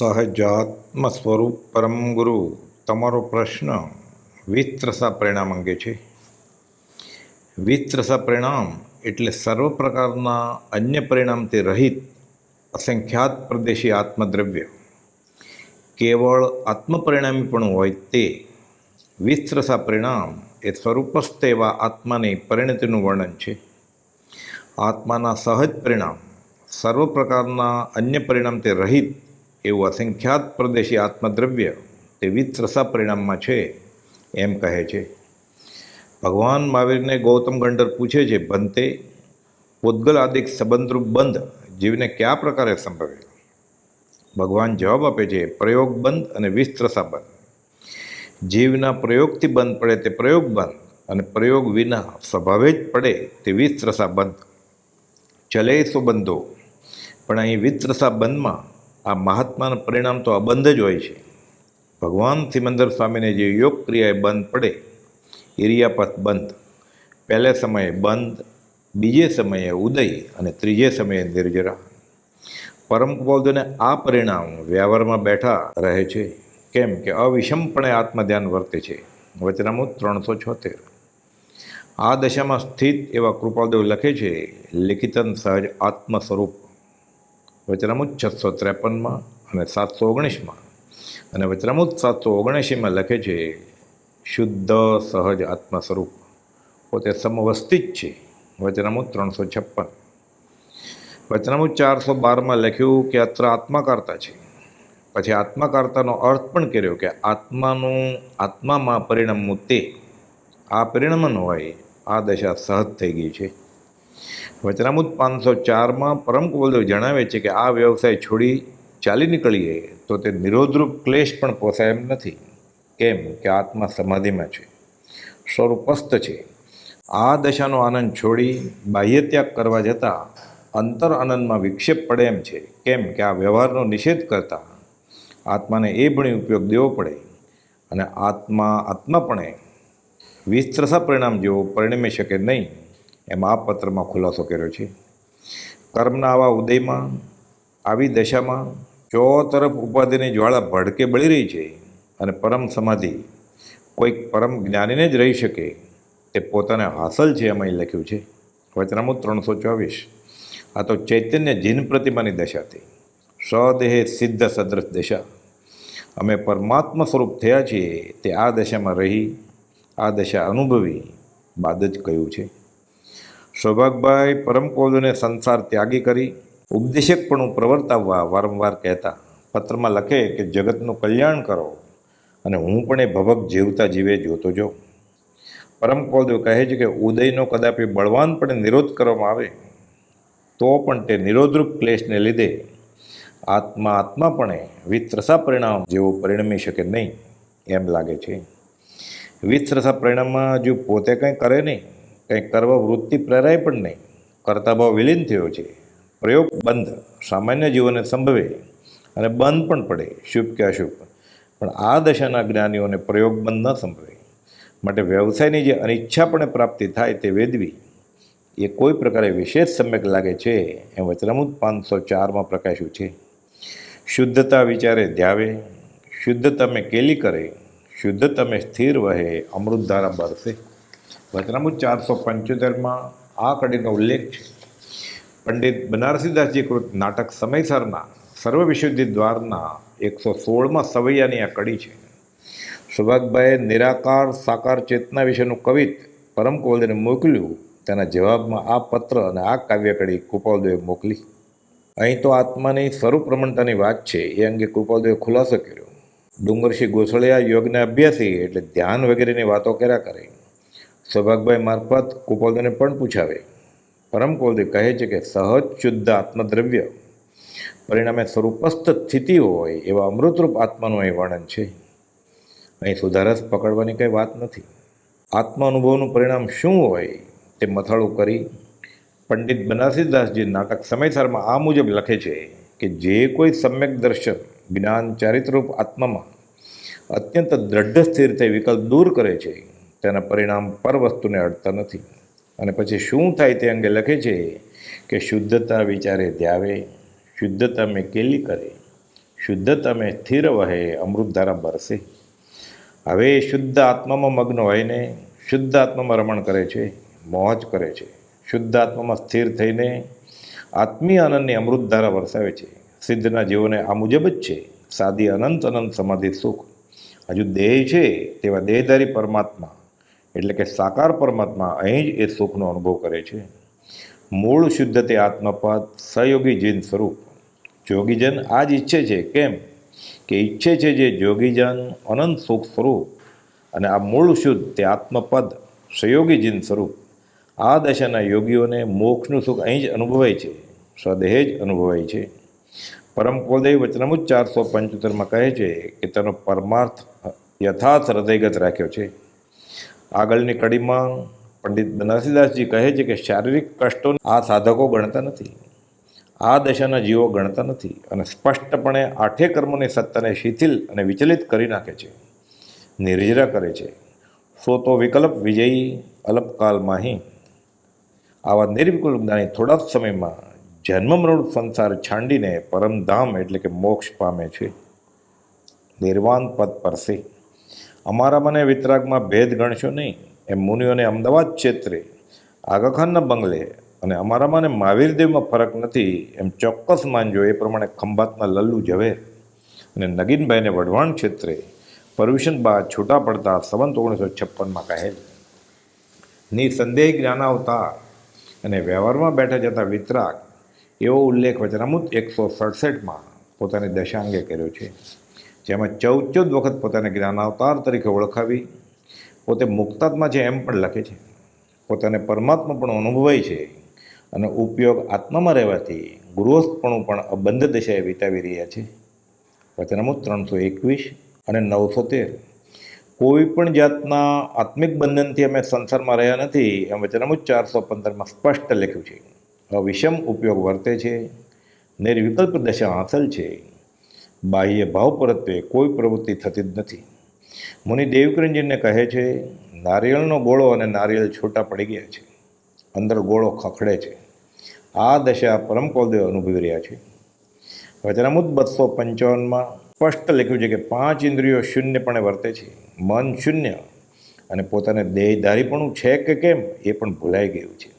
સહજાત્મ સ્વરૂપ પરમ ગુરુ, તમારો પ્રશ્ન વિત્રસા પરિણામ અંગે છે. વિત્રસા પરિણામ એટલે સર્વ પ્રકારના અન્ય પરિણામથી રહિત, અસંખ્યાત પ્રદેશી આત્મદ્રવ્ય. કેવળ આત્મપરિણામીપણું હોય તે વિસ્તરસા પરિણામ એ સ્વરૂપસ્થ એવા આત્માની પરિણતિનું વર્ણન છે. આત્માના સહજ પરિણામ, સર્વ પ્રકારના અન્ય પરિણામથી રહિત એવું અસંખ્યાત પ્રદેશી આત્મદ્રવ્ય તે વિત્રસા પરિણામમાં છે, એમ કહે છે. ભગવાન મહાવીરને ગૌતમ ગંડર પૂછે છે બંતે ઉદ્ગલાદિક સંબંધરૂપ બંધ જીવને કયા પ્રકારે સંભવે? ભગવાન જવાબ આપે છે, પ્રયોગ બંધ અને વિસ્ત્રસા બંધ. જીવના પ્રયોગથી બંધ પડે તે પ્રયોગ બંધ અને પ્રયોગ વિના સ્વભાવે જ પડે તે વિસ્ત્રસા બંધ. ચલે સુબંધો પણ અહીં વિત્રસા બંધમાં આ મહાત્માનું પરિણામ તો અબંધ જ હોય છે. ભગવાન સિમંદર સ્વામીને જે યોગ ક્રિયાએ બંધ પડે, ઇરિયાપથ બંધ. પહેલે સમયે બંધ, બીજે સમયે ઉદય અને ત્રીજે સમયે નિર્જરા. પરમ કુબોધને આ પરિણામ વ્યવહારમાં બેઠા રહે છે. કેમ કે અવિષમપણે આત્મધ્યાન વર્તે છે. વચનામુત ત્રણસો છોતેર. આ દશામાં સ્થિત એવા કૃપાલદેવ લખે છે લિખિતન સહજ આત્મ સ્વરૂપ વચનામુત છસો ત્રેપનમાં અને સાતસો ઓગણીસમાં. અને વચનામુત સાતસો ઓગણએંશીમાં લખે છે, શુદ્ધ, સહજ આત્મ સ્વરૂપ પોતે સમવસ્થિત છે. વચનામુત ત્રણસો છપ્પન. વચનામુત ચારસો બારમાં લખ્યું કે અત્ર આત્માકારતા છે. પછી આત્માકારતાનો અર્થ પણ કર્યો કે આત્માનું, આત્મામાં પરિણમવું તે. આ પરિણમન હોય, આ દશા સહજ થઈ ગઈ છે. વચનામુત પાંચસો ચારમાં પરમ કુબલદેવ જણાવે છે કે આ વ્યવસાય છોડી ચાલી નીકળીએ તો તે નિરોધરૂપ ક્લેશ પણ પોસાય એમ નથી. કેમ કે આત્મા સમાધિમાં છે. સ્વરૂપસ્થ છે. આ દશાનો આનંદ છોડી બાહ્ય ત્યાગ કરવા જતાં અંતર આનંદમાં વિક્ષેપ પડે એમ છે. કેમ કે આ વ્યવહારનો નિષેધ કરતા આત્માને એ ભણી ઉપયોગ દેવો પડે અને આત્મા આત્માપણે વિસ્તરસા પરિણામ જેવો પરિણમી શકે નહીં. એમ આ પત્રમાં ખુલાસો કર્યો છે. કર્મના આવા ઉદયમાં, આવી દશામાં ચો તરફ ઉપાધિની જ્વાળા ભડકે બળી રહી છે અને પરમ સમાધિ કોઈક પરમ જ્ઞાનીને જ રહી શકે, તે પોતાને હાંસલ છે એમાં લખ્યું છે. વચનામુત ત્રણસો ચોવીસ. આ તો ચૈતન્ય જીન પ્રતિમાની દશા થઈ સ્વદેહે સિદ્ધ સદ્રશ દશા. અમે પરમાત્મા સ્વરૂપ થયા છીએ, તે આ દશામાં રહી, આ દશા અનુભવી, બાદ જ કહ્યું છે. સૌભાગભાઈ પરમ કોદને સંસાર ત્યાગી કરી ઉપદેશકપણું પ્રવર્તાવવા વારંવાર કહેતા, પત્રમાં લખે કે જગતનું કલ્યાણ કરો અને હું પણ એ ભવક જીવતા જીવે જોતો જો પરમ કોદવ કહે છે કે ઉદયનો કદાપી બળવાનપણે નિરોધ કરવામાં આવે, તો પણ તે નિરોધરૂપ ક્લેશને લીધે આત્મા આત્માપણે વિત્રસા પરિણામ જેવું પરિણમી શકે નહીં, એમ લાગે છે. વિત્રસા પરિણામમાં જો પોતે કંઈ કરે નહીં કંઈ કરવા વૃત્તિ પ્રેરાય પણ નહીં. કર્તાભાવ વિલીન થયો છે. પ્રયોગ બંધ. સામાન્ય જીવને સંભવે. અને બંધ પણ પડે. શુભ કે અશુભ. પણ આ દશાના જ્ઞાનીઓને પ્રયોગ બંધ ન સંભવે. માટે વ્યવસાયની જે અનિચ્છાપણે પ્રાપ્તિ થાય તે વેદવી. એ કોઈ પ્રકારે વિશેષ સમ્યક લાગે છે એમ વચનામૃત પાંચસો ચારમાં પ્રકાશ્યું છે. શુદ્ધતા વિચારે ધ્યાવે. શુદ્ધ તમે કેલી કરે. શુદ્ધ તમે સ્થિર વહે. અમૃતધારા બરસે. વચનામૃત ચારસો પંચોતેરમાં આ કડીનો ઉલ્લેખ છે. પંડિત બનારસીદાસજી કૃત નાટક સમયસરના સર્વ વિશુદ્ધિ દ્વારના એકસો સોળમાં સવૈયાની આ કડી છે. સુભાગભાઈએ નિરાકાર સાકાર ચેતના વિશેનું કવિત પરમ કોલદેને મોકલ્યું. તેના જવાબમાં આ પત્ર અને આ કાવ્યકડી કૃપાલદેવે મોકલી. અહીં તો આત્માની સ્વરૂપ પ્રમણતાની વાત છે. એ અંગે કૃપાલદેવે ખુલાસો કર્યો. ડુંગરસિંહ ગોસળિયા યોગને અભ્યાસી એટલે ધ્યાન વગેરેની વાતો કર્યા કરે. સૌભાગભાઈ મારફત કૃપાલદેવને પણ પૂછાવે. પરમ કુલદેવ કહે છે કે સહજ શુદ્ધ આત્મદ્રવ્ય પરિણામે સ્વરૂપસ્થ સ્થિતિ હોય એવા અમૃતરૂપ આત્માનું અહીં વર્ણન છે. અહીં સુધારસ પકડવાની કંઈ વાત નથી. આત્મા અનુભવનું પરિણામ શું હોય તે મથાળું કરી પંડિત બનાસીદાસજી નાટક સમયસરમાં આ મુજબ લખે છે કે જે કોઈ સમ્યક દર્શન જ્ઞાન ચારિત્રરૂપ આત્મામાં અત્યંત દ્રઢ સ્થિર થઈ વિકલ્પ દૂર કરે છે. તેના પરિણામ પર વસ્તુને અડતા નથી. અને પછી શું થાય તે અંગે લખે છે કે શુદ્ધતા વિચારે ધ્યાવે શુદ્ધતા મેં કેલી કરે, શુદ્ધતા મેં સ્થિર વહે અમૃતધારા બરસે. હવે શુદ્ધ આત્મામાં મગ્ન હોઈને શુદ્ધ આત્મામાં રમણ કરે છે, મોજ કરે છે. શુદ્ધ આત્મામાં સ્થિર થઈને આત્મીય આનંદની અમૃતધારા વરસાવે છે. સિદ્ધના જીવોને આ મુજબ જ છે. સાદી અનંત અનંત સમાધિ સુખ. હજુ દેહ છે તેવા દેહધારી પરમાત્મા એટલે કે સાકાર પરમાત્મા અહીં જ એ સુખનો અનુભવ કરે છે. મૂળ શુદ્ધ તે આત્મપદ, સહયોગી જીન સ્વરૂપ. જોગીજન આ જ ઈચ્છે છે. કેમ? કે ઈચ્છે છે જે જોગીજન અનંત સુખ સ્વરૂપ અને આ મૂળ શુદ્ધ તે આત્મપદ, સહયોગી જીન સ્વરૂપ. આ દશાના યોગીઓને મોક્ષનું સુખ અહીં જ અનુભવાય છે. સ્વદેહ જ અનુભવાય છે. પરમ કુલદેવ વચનમુજ ચારસો પંચોતેરમાં કહે છે કે તેનો પરમાર્થ યથાર્થ હૃદયગત રાખ્યો છે. આગળની કડીમાં પંડિત બનારસીદાસજી કહે છે કે શારીરિક કષ્ટો આ સાધકો ગણતા નથી. આ દશાના જીવો ગણતા નથી અને સ્પષ્ટપણે આઠે કર્મોની સત્તાને શિથિલ અને વિચલિત કરી નાખે છે. નિર્જરા કરે છે. સો તો વિકલ્પ વિજયી અલ્પકાલમાં આવા નિર્વિકલ્પ જ્ઞાની થોડા જ સમયમાં જન્મ મૃણ સંસાર છાંડીને પરમધામ એટલે કે મોક્ષ પામે છે. નિર્વાણ પદ પરસે અમારા મને વિતરાગમાં ભેદ ગણશો નહીં. એમ મુનિઓને અમદાવાદ ક્ષેત્રે આગાખાનના બંગલે અને અમારામાં ને મહાવીરદેવમાં ફરક નથી એમ ચોક્કસ માનજો એ પ્રમાણે ખંભાતના લલ્લુ ઝવેર અને નગીનભાઈને વઢવાણ ક્ષેત્રે પરમિશન બાદ છૂટા પડતા સંવંત ઓગણીસો છપ્પનમાં કહેલ. નિસંદેહ જ્ઞાન આવતા અને વ્યવહારમાં બેઠા જતા વિતરાગ એવો ઉલ્લેખ વચનામૃત એકસો સડસઠમાં પોતાની દશા અંગે કર્યો છે. જેમાં ચૌદ ચૌદ વખત પોતાને જ્ઞાનાવતાર તરીકે ઓળખાવી, પોતે મુક્તાત્મા છે એમ પણ લખે છે. પોતાને પરમાત્મા પણ અનુભવાય છે અને ઉપયોગ આત્મામાં રહેવાથી ગૃહસ્થપણું પણ અબંધ દશાએ વિતાવી રહ્યા છે. વચનામૃત ત્રણસો એકવીસ અને નવસો તેર. કોઈ પણ જાતના આત્મિક બંધનથી અમે સંસારમાં રહ્યા નથી એમ વચનામૃત ચારસો પંદરમાં સ્પષ્ટ લખ્યું છે. અવિષમ ઉપયોગ વર્તે છે, નિર્વિકલ્પ દશા હાંસલ છે. બાહ્ય ભાવ પરત્વે કોઈ પ્રવૃત્તિ થતી જ નથી. મુનિ દેવકરંજીને કહે છે, નારિયેળનો ગોળો અને નારિયેળ છૂટા પડી ગયા છે. અંદર ગોળો ખખડે છે. આ દશા પરમ કોલદેવ અનુભવી રહ્યા છે. વચનામુદ બસો પંચાવનમાં સ્પષ્ટ લખ્યું છે કે પાંચ ઇન્દ્રિયો શૂન્યપણે વર્તે છે. મન શૂન્ય અને પોતાને દેહધારીપણું છે કે કેમ એ પણ ભૂલાઈ ગયું છે.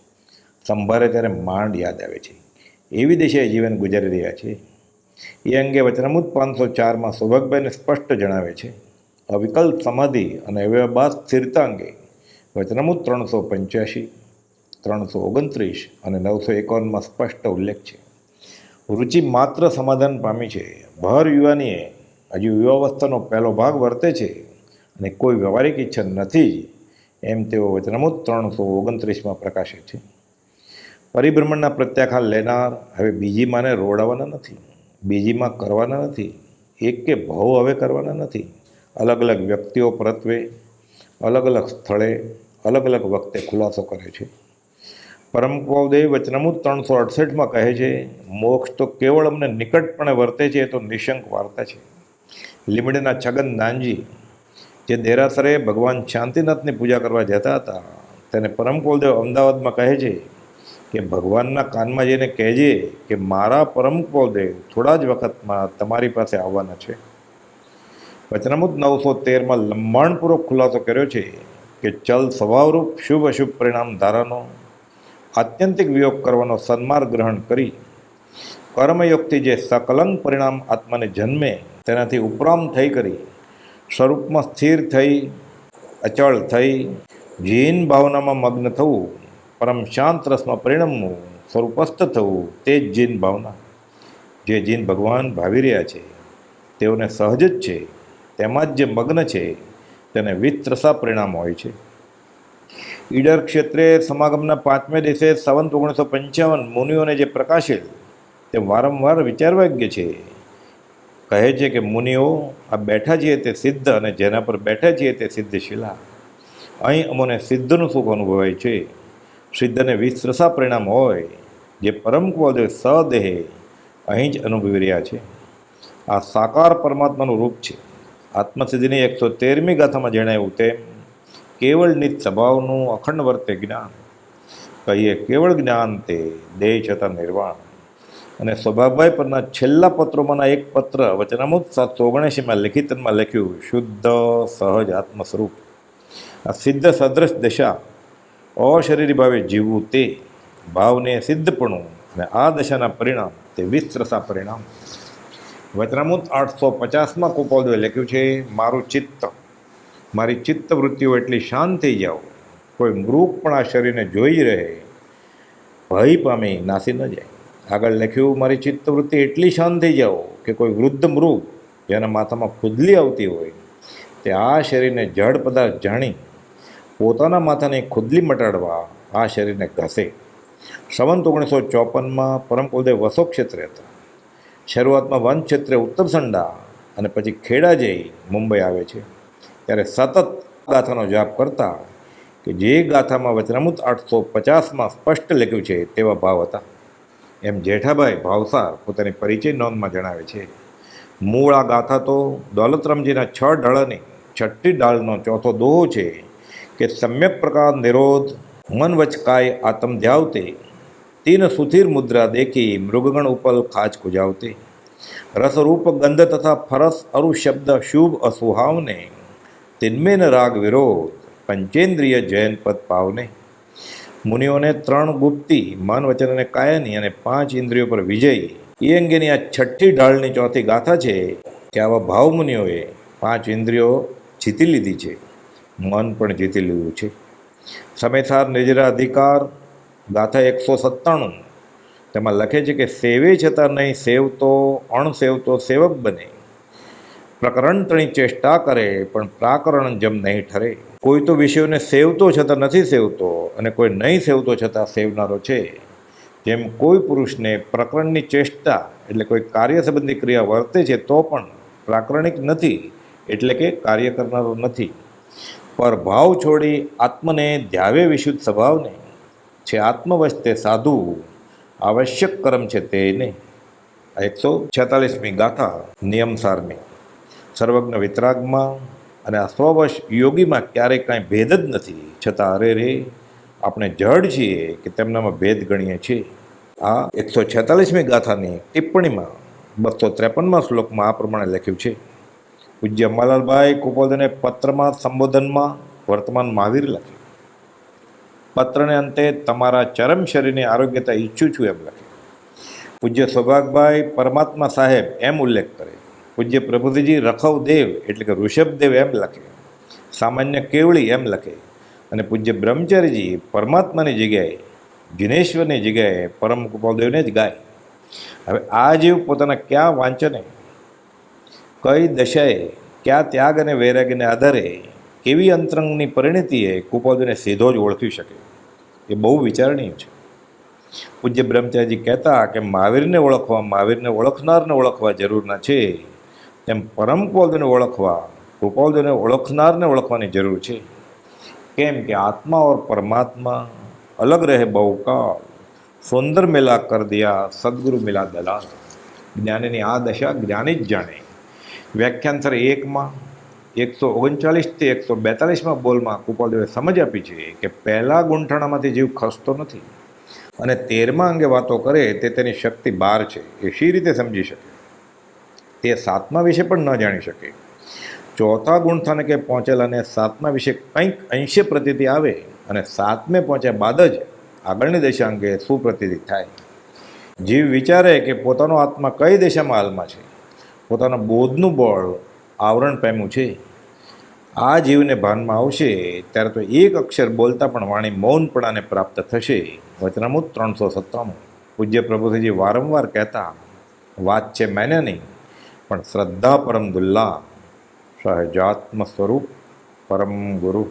સંભારે ત્યારે માંડ યાદ આવે છે. એવી દિશાએ જીવન ગુજારી રહ્યા છે. એ અંગે વચનમૂત પાંચસો ચારમાં સૌભાગભાઈને સ્પષ્ટ જણાવે છે. અવિકલ્પ સમાધિ અને અવ્યવબાદ સ્થિરતા અંગે વચનમૂત ત્રણસો પંચ્યાસી ત્રણસો ઓગણત્રીસ અને નવસો એકાવનમાં સ્પષ્ટ ઉલ્લેખ છે. રુચિ માત્ર સમાધાન પામી છે. ભર યુવાનીએ હજુ યુવાવસ્થાનો પહેલો ભાગ વર્તે છે અને કોઈ વ્યવહારિક ઈચ્છા નથી એમ તેઓ વચનમૂત ત્રણસો ઓગણત્રીસમાં પ્રકાશે છે. પરિભ્રમણના પ્રત્યાખ્યાન લેનાર હવે બીજી માને રોડાવાના નથી. બીજીમાં કરવાના નથી. એક કે ભાવ હવે કરવાના નથી. અલગ અલગ વ્યક્તિઓ પરત્વે, અલગ અલગ સ્થળે, અલગ અલગ વખતે ખુલાસો કરે છે. પરમ વચનમૂત વચનામૃત ત્રણસો અડસઠમાં કહે છે, મોક્ષ તો કેવળ અમને નિકટપણે વર્તે છે, એ તો નિશંક વાર્તા છે. લીમડીના છગન નાનજી, જે દેરાસરે ભગવાન શાંતિનાથની પૂજા કરવા જતા હતા, તેને પરમ કોલદેવ અમદાવાદમાં કહે છે કે ભગવાનના કાનમાં જઈને કહેજે કે મારા પરમ કૌલદેવ થોડા જ વખતમાં તમારી પાસે આવવાના છે. વચનામૃત નવસો તેરમાં લંબાણપૂર્વક ખુલાસો કર્યો છે કે ચલ સ્વભાવરૂપ શુભ અશુભ પરિણામ ધારાનો આત્યંતિક વિયોગ કરવાનો સન્માર્ગ ગ્રહણ કરી કર્મયોગથી જે સકલંક પરિણામ આત્માને જન્મે તેનાથી ઉપરામ થઈ કરી સ્વરૂપમાં સ્થિર થઈ, અચળ થઈ, જીન ભાવનામાં મગ્ન થવું પરમ શાંત રસમાં પરિણમવું સ્વરૂપસ્થ થવું તે જ જીન ભાવના. જે જીન ભગવાન ભાવી રહ્યા છે, તેઓને સહજ જ છે, તેમાં જ જે મગ્ન છે, તેને વિત્રસા પરિણામ હોય છે. ઈડર ક્ષેત્રે સમાગમના પાંચમે દિવસે સંવંત ઓગણીસો પંચાવન મુનિઓને જે પ્રકાશેલ તે વારંવાર વિચારવાગ્ય છે. કહે છે કે, મુનિઓ, આ બેઠા છીએ તે સિદ્ધ અને જેના પર બેઠા છીએ તે સિદ્ધ શિલા અહીં અમોને સિદ્ધનું સુખ અનુભવાય છે. સિદ્ધને વિસ્તરસા પરિણામ હોય, જે પરમ કવદે સદેહે અહીં જ અનુભવી રહ્યા છે. આ સાકાર પરમાત્માનું રૂપ છે. આત્મસિદ્ધિની એકસો તેરમી ગાથામાં જણાવ્યું તેમ, કેવળ નિત સ્વભાવનું અખંડ વર્તે જ્ઞાન. કહીએ કેવળ જ્ઞાન તે દેહ છતાં નિર્વાણ. અને સ્વભાવભાઈ પરના છેલ્લા પત્રોમાંના એક પત્ર વચનામૃત સાતસો ઓગણએંશીમાં લેખિતનમાં લખ્યું, શુદ્ધ, સહજ આત્મસ્વરૂપ. આ સિદ્ધ સદ્રશ દશા અશરીરી ભાવે જીવવું તે ભાવને સિદ્ધપણું અને આ દશાના પરિણામ તે વિસ્તરસા પરિણામ. વચનામૂત આઠસો પચાસમાં કુપોદવે લખ્યું છે, મારું ચિત્ત, મારી ચિત્ત વૃત્તિઓ એટલી શાંત થઈ જાઓ. કોઈ મૃગ પણ આ શરીરને જોઈ રહે. ભય પામી નાસી ન જાય. આગળ લખ્યું, મારી ચિત્તવૃત્તિ એટલી શાંત થઈ જાઓ કે કોઈ વૃદ્ધ મૃગ જેના માથામાં ખુદલી આવતી હોય, તે આ શરીરને જળ પદાર્થ જાણી પોતાના માથાની ખુદલી મટાડવા આ શરીરને ઘસે. સંવંત ઓગણીસો ચોપનમાં પરમ કુલદેવ વસો ક્ષેત્રે હતા. શરૂઆતમાં વન ક્ષેત્રે ઉત્તર સંડા અને પછી ખેડા જઈ મુંબઈ આવે છે. ત્યારે સતત ગાથાનો જાપ કરતા કે જે ગાથામાં વચનામૃત આઠસો પચાસમાં સ્પષ્ટ લખ્યું છે તેવા ભાવ હતા. એમ જેઠાભાઈ ભાવસાર પોતાની પરિચય નોંધમાં જણાવે છે, મૂળ આ ગાથા તો દોલતરામજીના છ ઢળની છઠ્ઠી ડાળનો ચોથો દોહો છે કે સમ્યક પ્રકાર નિરોધ મન વચકાય આતમ ધ્યાવતે, તીન સુથિર મુદ્રા દેખી મૃગગણ ઉપલ ખાજ કુજાવતે રસરૂપ ગંધ તથા ફરસ અરુ શબ્દ શુભ અસુહાવને, તિન્મેન રાગ વિરોધ પંચેન્દ્રિય જૈન પદ પાવને. મુનિઓને ત્રણ ગુપ્તી, મન વચન અને કાયાની અને પાંચ ઇન્દ્રિયો પર વિજય. એ અંગેની આ છઠ્ઠી ઢાળની ચોથી ગાથા છે કે આવા ભાવ મુનિઓએ પાંચ ઇન્દ્રિયો જીતી લીધી છે. મન પણ જીતી લીધું છે. સમયસાર નિજરા અધિકાર ગાથા એકસો સત્તાણું. તેમાં લખે છે કે સેવે છતાં નહીં સેવતો અણસેવતો સેવક બને. પ્રકરણ તણી ચેષ્ટા કરે, પણ પ્રાકરણ જમ નહીં ઠરે. કોઈ તો વિષયોને સેવતો છતાં નથી સેવતો, અને કોઈ નહીં સેવતો છતાં સેવનારો છે. જેમ કોઈ પુરુષને પ્રકરણની ચેષ્ટા, એટલે કોઈ કાર્ય સંબંધી ક્રિયા વર્તે છે, તો પણ પ્રાકરણિક નથી, એટલે કે કાર્ય કરનારો નથી. પર ભાવ છોડી આત્મને ધ્યાવે વિશુદ્ધ સ્વભાવને. છે આત્મવશ તે સાધુ, આવશ્યક કર્મ છે તેને આ એકસો છેતાલીસમી ગાથા નિયમસારની સર્વજ્ઞ વિતરાગમાં અને આ સ્વવશ યોગીમાં ક્યારેય કાંઈ ભેદ જ નથી. છતાં અરે રે, આપણે જડ છીએ કે તેમનામાં ભેદ ગણીએ છીએ. આ એકસો છેતાલીસમી ગાથાની ટિપ્પણીમાં, બસો ત્રેપનમાં શ્લોકમાં આ પ્રમાણે લખ્યું છે. પૂજ્ય મલાલભાઈ કુપોદને પત્રમાં સંબોધનમાં વર્તમાન મહાવીર લખ્યું પત્રને અંતે તમારા ચરમ શરીરની આરોગ્યતા ઈચ્છું છું એમ લખે. પૂજ્ય સૌભાગભાઈ પરમાત્મા સાહેબ એમ ઉલ્લેખ કરે. પૂજ્ય પ્રભુજીજી રખવ દેવ એટલે કે ઋષભદેવ એમ લખે. સામાન્ય કેવળી એમ લખે. અને પૂજ્ય બ્રહ્મચારીજી પરમાત્માની જગ્યાએ જિનેશ્વરની જગ્યાએ પરમ કૃપાદેવને જ ગાય. હવે આ જીવ પોતાના ક્યાં વાંચને કઈ દશાએ ક્યાં ત્યાગ અને વૈરાગ્યને આધારે કેવી અંતરંગની પરિણતિએ કુપોદને સીધો જ ઓળખી શકે? એ બહુ વિચારણીય છે. પૂજ્ય બ્રહ્મચારીજી કહેતા કે મહાવીરને ઓળખવા, મહાવીરને ઓળખનારને ઓળખવા જરૂરના છે. તેમ પરમ કુપોદને ઓળખવા, કુપોદને ઓળખનારને ઓળખવાની જરૂર છે. કેમ કે આત્મા ઓર પરમાત્મા અલગ રહે બહુકાળ, સુંદર મિલા કર દિયા, સદગુરુ મિલા દલાલ. જ્ઞાનીની આ દશા જ્ઞાની જ જાણે. વ્યાખ્યાન સર એકમાં એકસો ઓગણચાલીસથી એકસો બેતાલીસમાં બોલમાં કુપાલદેવે સમજ આપી છે કે પહેલાં ગૂંઠાણામાંથી જીવ ખસતો નથી અને તેરમા અંગે વાતો કરે તે તેની શક્તિ બહાર છે. એ શી રીતે સમજી શકે? તે સાતમા વિશે પણ ન જાણી શકે. ચોથા ગુણસ્થાને કે પહોંચેલાને સાતમા વિશે કંઈક અંશે પ્રતિતિ આવે અને સાતમે પહોંચ્યા બાદ જ આગળની દિશા અંગે સુપ્રતિતિ થાય. જીવ વિચારે કે પોતાનો આત્મા કઈ દિશામાં હાલમાં છે? પોતાના બોધનું બળ આવરણ પામ્યું છે. આ જીવને ભાનમાં આવશે ત્યારે તો એક અક્ષર બોલતા પણ વાણી મૌનપણાને પ્રાપ્ત થશે. વચનામૃત ત્રણસો સત્તાણું. પૂજ્ય પ્રભુજી વારંવાર કહેતા, વાત છે મેને નહીં પણ શ્રદ્ધા પરમ દુલ્લા સહજાત્મ સ્વરૂપ પરમ ગુરુ.